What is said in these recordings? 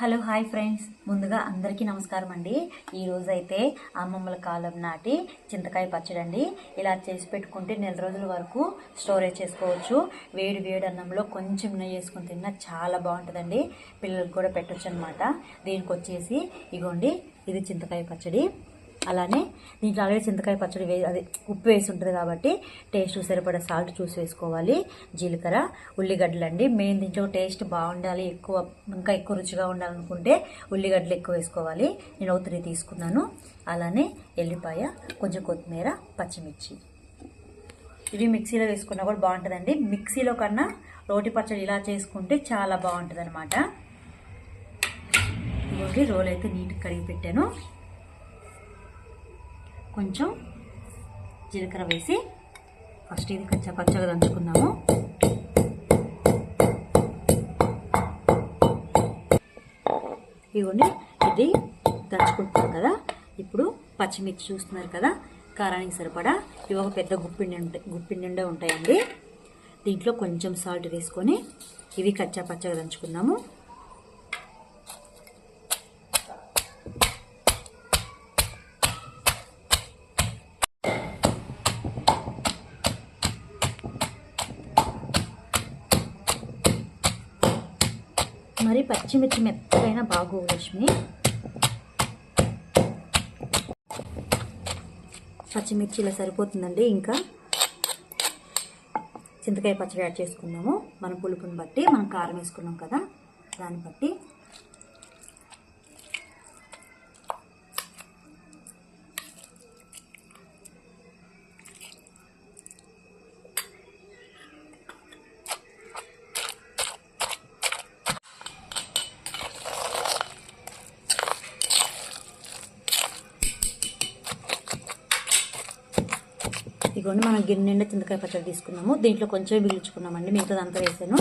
Hello hi friends. ముందుగా అందరికీ నమస్కారం అండి. ఈరోజైతే అమ్మమ్మల కాలం నాటి చింతకాయ పచ్చడి అండి ఇలా చేసి పెట్టుకుంటే నెల రోజుల వరకు స్టోరేజ్ చేసుకోవచ్చు. వేడి వేడి అన్నంలో కొంచెం నెయ్యి వేసుకొని తిన్నా చాలా బాగుంటుందండి. పిల్లలకు కూడా పెట్టచ్చు అనమాట దీనికి వచ్చేసి ఇగోండి ఇది చింతకాయ పచ్చడి. అలానే దీంట్లో ఆల్రెడీ చింతకాయ పచ్చడి వే అది ఉప్పు వేసి ఉంటుంది కాబట్టి టేస్ట్ సరిపడా సాల్ట్ చూసి వేసుకోవాలి. జీలకర్ర ఉల్లిగడ్డలు అండి. మెయిన్ దీంట్లో టేస్ట్ బాగుండాలి ఎక్కువ ఇంకా ఎక్కువ రుచిగా ఉండాలనుకుంటే ఉల్లిగడ్డలు ఎక్కువ వేసుకోవాలి. నేను ఒక త్రీ తీసుకున్నాను. అలానే ఎల్లిపాయ కొంచెం కొత్తిమీర పచ్చిమిర్చి. ఇవి మిక్సీలో వేసుకున్నా కూడా బాగుంటుందండి. మిక్సీలో కన్నా రోటి పచ్చడి ఇలా చేసుకుంటే చాలా బాగుంటుంది అనమాట రోల్ అయితే నీట్గా కడిగి పెట్టాను. కొంచెం జీలకర్ర వేసి ఫస్ట్ ఇది కచ్చా పచ్చగా దంచుకుందాము. ఇదిగోండి ఇది దంచుకుంటున్నాం కదా. ఇప్పుడు పచ్చిమిర్చి చూస్తున్నారు కదా కారానికి సరిపడా ఇవి ఒక పెద్ద గుప్పిండి ఉంటాయి గుప్పిండి నిండా ఉంటాయండి. దీంట్లో కొంచెం సాల్ట్ వేసుకొని ఇవి కచ్చా పచ్చగా దంచుకుందాము. మరి పచ్చిమిర్చి మెత్తగైనా బాగోవు లక్ష్మి పచ్చిమిర్చి ఇలా సరిపోతుందండి ఇంకా. చింతకాయ పచ్చడి యాడ్ చేసుకున్నాము. మన పులుపుని బట్టి మనం కారం వేసుకున్నాం కదా దాన్ని బట్టి ఇదిగోండి మనం గిన్నె నిండా చింతకాయ పచ్చడి తీసుకున్నాము. దీంట్లో కొంచెం మిగిల్చుకున్నామండి మిగతాది అంతా వేసాను.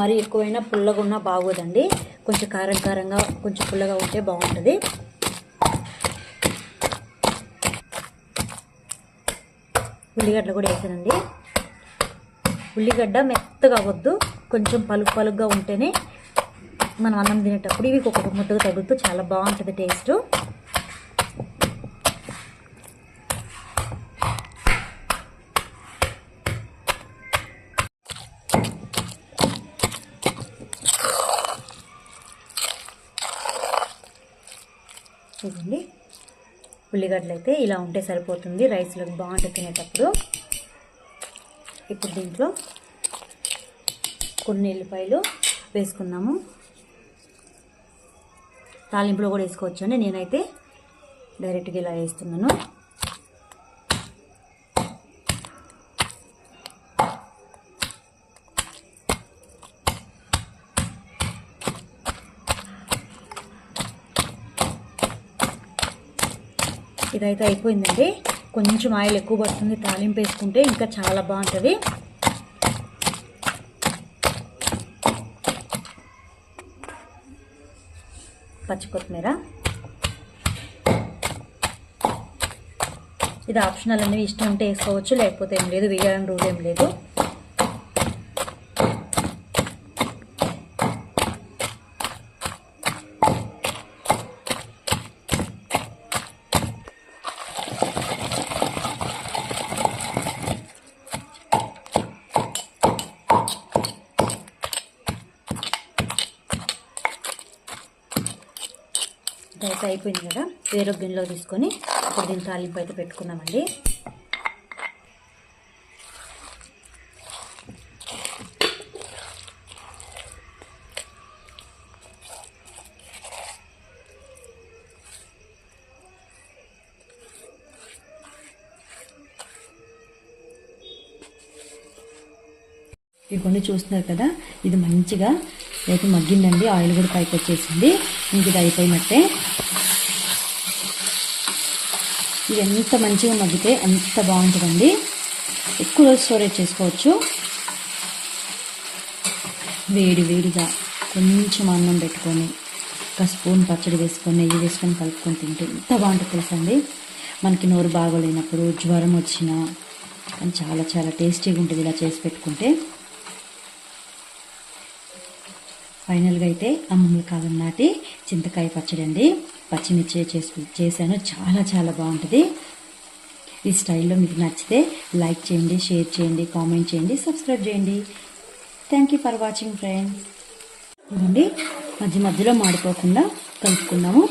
మరి ఎక్కువైనా పుల్లగా ఉన్నా బాగోదండి. కొంచెం కారం కారంగా కొంచెం పుల్లగా ఉంటే బాగుంటుంది. ఉల్లిగడ్డలు కూడా వేసానండి. ఉల్లిగడ్డ మెత్తగా అవ్వద్దు. కొంచెం పలుకు పలుగ్గా ఉంటేనే మనం అన్నం తినేటప్పుడు ఇవి ఒక్కొక్క ముద్దగా తగులుతూ చాలా బాగుంటుంది టేస్ట్. చూడండి. ఉల్లిగడ్డలు అయితే ఇలా ఉంటే సరిపోతుంది. రైస్లోకి బాగుంటుంది తినేటప్పుడు ఇప్పుడు దీంట్లో కొన్ని ఎల్లిపాయలు వేసుకున్నాము తాలింపులో కూడా వేసుకోవచ్చు అండి నేనైతే డైరెక్ట్గా ఇలా వేస్తున్నాను. ఇదైతే అయిపోయిందండి. కొంచెం ఆయిల్ ఎక్కువ పడుతుంది. తాలింపు వేసుకుంటే ఇంకా చాలా బాగుంటుంది. పచ్చి కొత్తిమీర. ఇది ఆప్షనల్ అనేవి ఇష్టం ఉంటే వేసుకోవచ్చు లేకపోతే ఏం లేదు వేయాలని రూల్ ఏం లేదు. ఇదైతే అయిపోయింది కదా వేరొక గిన్నెలో తీసుకొని ఇప్పుడు దీని తాలింపు అయితే పెట్టుకున్నామండి ఇవి కొన్ని చూస్తున్నారు కదా ఇది మంచిగా అయితే మగ్గిందండి ఆయిల్ కూడా పైకి వచ్చేసింది. ఇంక ఇది అయిపోయినట్టే. ఇది ఎంత మంచిగా మగ్గితే అంత బాగుంటుందండి. ఎక్కువ రోజు స్టోరేజ్ చేసుకోవచ్చు. వేడి వేడిగా కొంచెం అన్నం పెట్టుకొని ఒక స్పూన్ పచ్చడి వేసుకొని నెయ్యి వేసుకొని కలుపుకొని తింటే ఎంత బాగుంటుంది తెలుసండి. మనకి నోరు బాగోలేనప్పుడు జ్వరం వచ్చినా కానీ చాలా చాలా టేస్టీగా ఉంటుంది ఇలా చేసి పెట్టుకుంటే. ఫైనల్గా అయితే అమ్మమ్మల కాలం నాటి చింతకాయ పచ్చడి అండి. పచ్చిమిర్చి చేసు చేశాను. చాలా చాలా బాగుంటుంది. ఈ స్టైల్లో మీకు నచ్చితే లైక్ చేయండి షేర్ చేయండి కామెంట్ చేయండి సబ్స్క్రైబ్ చేయండి. Thank you for watching friends. ఇదండి. మధ్య మధ్యలో మాడిపోకుండా కలుపుకున్నాము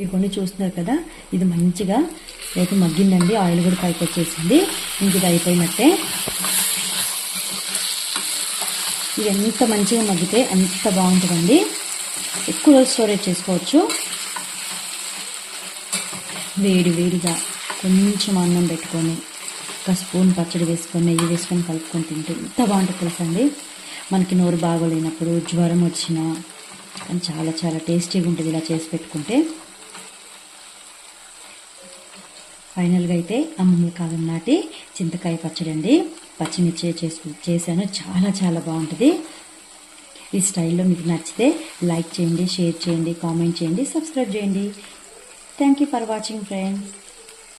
ఇవి కొన్ని చూస్తున్నారు కదా? ఇది మంచిగా అయితే మగ్గిందండి ఆయిల్ కూడా పైకి వచ్చేసింది. ఇంక ఇది అయిపోయినట్టే. ఇది ఎంత మంచిగా మగ్గితే అంత బాగుంటుందండి. ఎక్కువ రోజు స్టోరేజ్ చేసుకోవచ్చు. వేడి వేడిగా కొంచెం అన్నం పెట్టుకొని ఒక స్పూన్ పచ్చడి వేసుకొని నెయ్యి వేసుకొని కలుపుకొని తింటే ఎంత బాగుంటుంది తెలుసండి. మనకి నోరు బాగోలేనప్పుడు జ్వరం వచ్చినా కానీ చాలా చాలా టేస్టీగా ఉంటుంది ఇలా చేసి పెట్టుకుంటే. ఫైనల్గా అయితే అమ్మమ్మల కాలం నాటి చింతకాయ పచ్చడి అండి. పచ్చిమిర్చి చేసుకు చేశాను. చాలా చాలా బాగుంటుంది. ఈ స్టైల్లో మీకు నచ్చితే లైక్ చేయండి షేర్ చేయండి కామెంట్ చేయండి సబ్స్క్రైబ్ చేయండి. Thank you for watching friends.